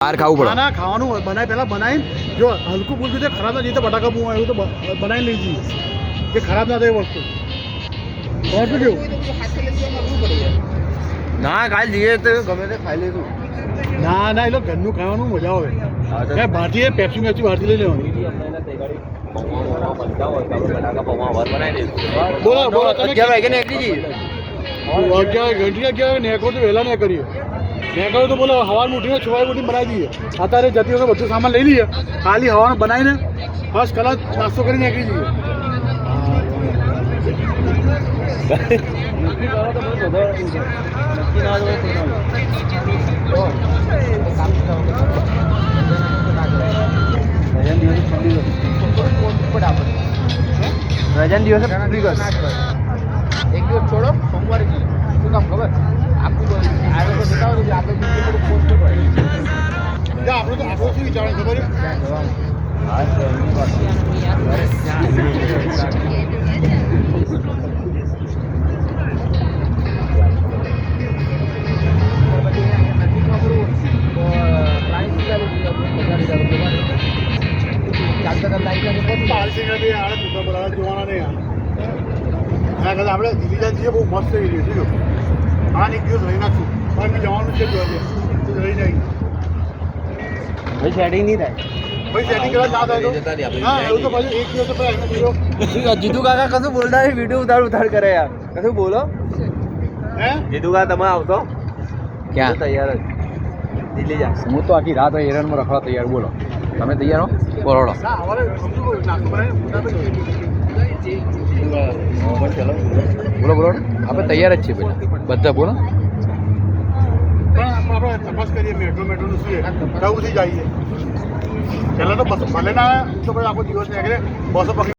બહાર ખાવું પડે. ના ખાવાનું બનાવી પહેલાં બનાવીને જો હલકું ફૂલકું છે ખરાબ ના જઈએ તો બટાકા પૂવા એવું તો બનાવી જઈએ. કે ખરાબ ના થાય વસ્તુ. શું કેવું ના કાલ જઈએ તો ગમે તે ખાઈ લઈશું. ના ના એ લોકો ઘરનું ખાવાનું મજા આવે. કાંઈ બહારથી પેપ્સી મેપ્સી બહારથી લઈ લેવાની. બોલો બોલો તમે અગિયાર વાગે નીકળી જઈએ. અગિયાર ઘંટી અગિયાર ને એક વખત વહેલા ને કરીએ નેકો તો બોલો હવાર ઉઠીને છ વાગે ઉઠીને બનાવી દઈએ. અત્યારે જતી વખતે બધું સામાન લઈ લઈએ. ખાલી હવાનું બનાવીને ફર્સ્ટ કલાક નાસ્તો કરીને નીકળી જઈએ. રજાના દિવસે પૂરી કર એક દિવસ છોડો સોમવારે આપણે તો આપણું શું વિચારવાનું ખબર આપણે જઈએ બહુ મસ્ત એરિયો છે આ દિવસ રહી નાખશું પણ જવાનું છે લઈ જાય ભાઈ સેટિંગ નહીં થાય. ભાઈ સેટિંગ કરવા ના થાય તો? હા એવું તો પછી એક દિવસ જીતુ કાકા કશું બોલતા નહીં વીડિયો ઉતાર ઉતાર કરે યાર. કશું બોલો? હે? જીતુ કાકા તમે આવતો ક્યાં? તૈયાર જ. દિલ્હી જા હું તો આખી રાત હેરનમાં રખવા તૈયાર બોલો. તમે તૈયાર હો? તો બોલો બોલો આપણે તૈયાર જ છીએ બધા બોલો. તપાસ કરીએ મેટ્રો મેટ્રોનું શું છે? કઉથી જઈએ? પહેલાં તો બસ, ભલે ના તો પછી આખો દિવસ નીકળે, બસો પકડી